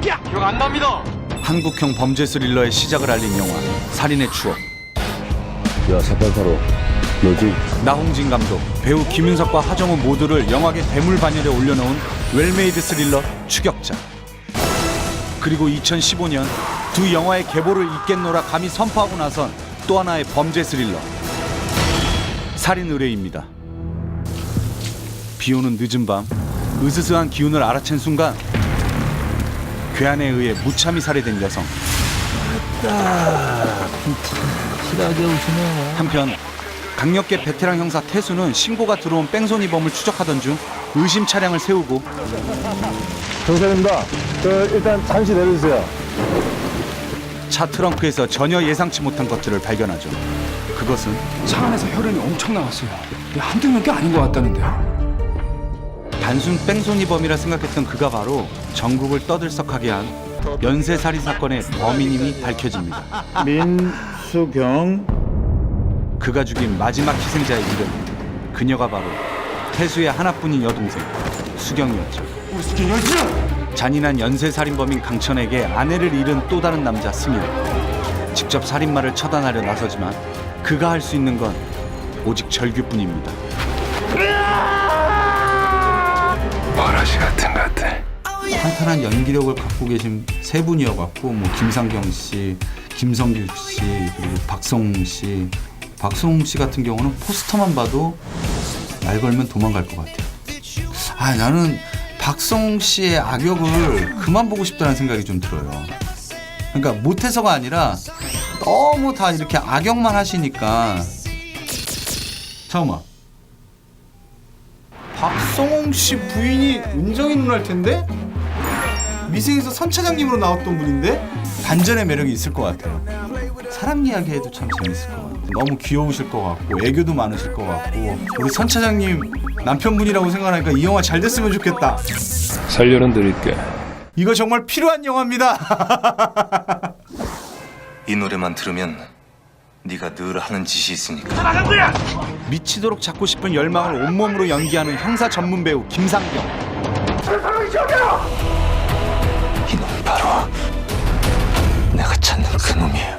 기억 안 납니다. 한국형 범죄 스릴러의 시작을 알린 영화 살인의 추억 야 사팔팔오 너지 나홍진 감독, 배우 김윤석과 하정우 모두를 영화계 대물 반열에 올려놓은 웰메이드 스릴러 추격자. 그리고 2015년 두 영화의 계보를 잇겠노라 감히 선포하고 나선 또 하나의 범죄 스릴러 살인 의뢰입니다. 비오는 늦은 밤 으스스한 기운을 알아챈 순간 괴한에 의해 무참히 살해된 여성. 실하게 웃으네 한편 강력계 베테랑 형사 태수는 신고가 들어온 뺑소니범을 추적하던 중 의심 차량을 세우고 정선입니다 저 일단 잠시 내려주세요 차 트렁크에서 전혀 예상치 못한 것들을 발견하죠. 그것은 차 안에서 혈흔이 엄청 나왔어요. 한두 명게 아닌 것 같다는데요. 단순 뺑소니범이라 생각했던 그가 바로 전국을 떠들썩하게 한 연쇄살인 사건의 범인임이 밝혀집니다. 민수경 그가 죽인 마지막 희생자의 이름 그녀가 바로 태수의 하나뿐인 여동생 수경이었죠. 잔인한 연쇄살인범인 강천에게 아내를 잃은 또 다른 남자 승일. 직접 살인마를 처단하려 나서지만 그가 할 수 있는 건 오직 절규뿐입니다. 버러시 같은 것들. 탄탄한 연기력을 갖고 계신 세 분이어갖고 뭐 김상경 씨, 김성규 씨 그리고 박성웅 씨, 박성웅 씨 같은 경우는 포스터만 봐도 말 걸면 도망갈 것 같아요. 아 나는 박성웅 씨의 악역을 그만 보고 싶다는 생각이 좀 들어요. 그러니까 못해서가 아니라 너무 다 이렇게 악역만 하시니까 잠깐만. 박성웅 씨 부인이 은정이 누나일 텐데? 미생에서 선 차장님으로 나왔던 분인데 반전의 매력이 있을 것 같아요. 사랑 이야기해도 참 재밌을 것 같고 너무 귀여우실 것 같고 애교도 많으실 것 같고 우리 선 차장님 남편분이라고 생각하니까 이 영화 잘 됐으면 좋겠다. 살려는 드릴게 이거 정말 필요한 영화입니다. 이 노래만 들으면 네가 늘 하는 짓이 있으니까 미치도록 잡고 싶은 열망을 온몸으로 연기하는 형사 전문 배우 김상경. 이놈이 바로 내가 찾는 그 놈이에요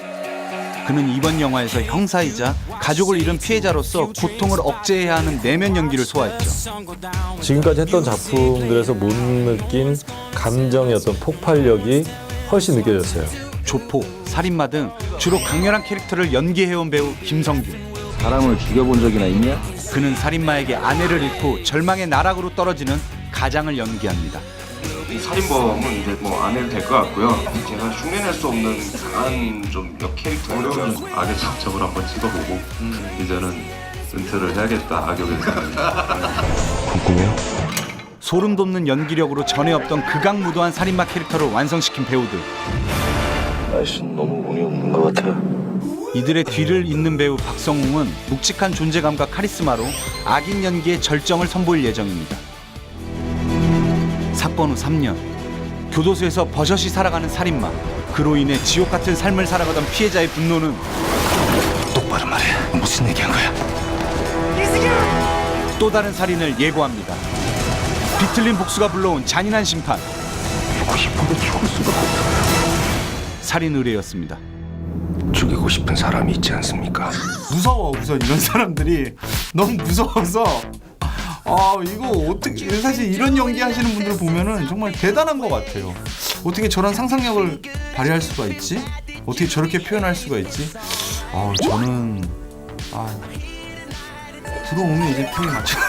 그는 이번 영화에서 형사이자 가족을 잃은 피해자로서 고통을 억제해야 하는 내면 연기를 소화했죠. 지금까지 했던 작품들에서 못 느낀 감정의 어떤 폭발력이 훨씬 느껴졌어요. 조폭, 살인마 등 주로 강렬한 캐릭터를 연기해온 배우 김성규. 사람을 죽여본 적이나 있냐? 그는 살인마에게 아내를 잃고 절망의 나락으로 떨어지는 가장을 연기합니다. 이 살인범은 이제 뭐안 해도 될 것 같고요. 제가 흉내낼 수 없는 강한 좀 역 캐릭터를 악의 장점을 한번 찍어보고 이제는 은퇴를 해야겠다 악역에서. 궁금해요? 소름 돋는 연기력으로 전에 없던 극악무도한 살인마 캐릭터를 완성시킨 배우들. 날씨는 너무 운이 없는 것 같아 이들의 뒤를 잇는 배우 박성웅은 묵직한 존재감과 카리스마로 악인 연기의 절정을 선보일 예정입니다. 사건 후 3년 교도소에서 버젓이 살아가는 살인마 그로 인해 지옥 같은 삶을 살아가던 피해자의 분노는 똑바로 말해 무슨 얘기한 거야 또 다른 살인을 예고합니다. 비틀린 복수가 불러온 잔인한 심판. 살인 의뢰였습니다. 죽이고 싶은 사람이 있지 않습니까? 무서워 우선 이런 사람들이 너무 무서워서 아 이거 어떻게 사실 이런 연기 하시는 분들 보면은 정말 대단한 것 같아요. 어떻게 저런 상상력을 발휘할 수가 있지? 어떻게 저렇게 표현할 수가 있지? 아 저는 아 들어오면 이제 표현 맞춰.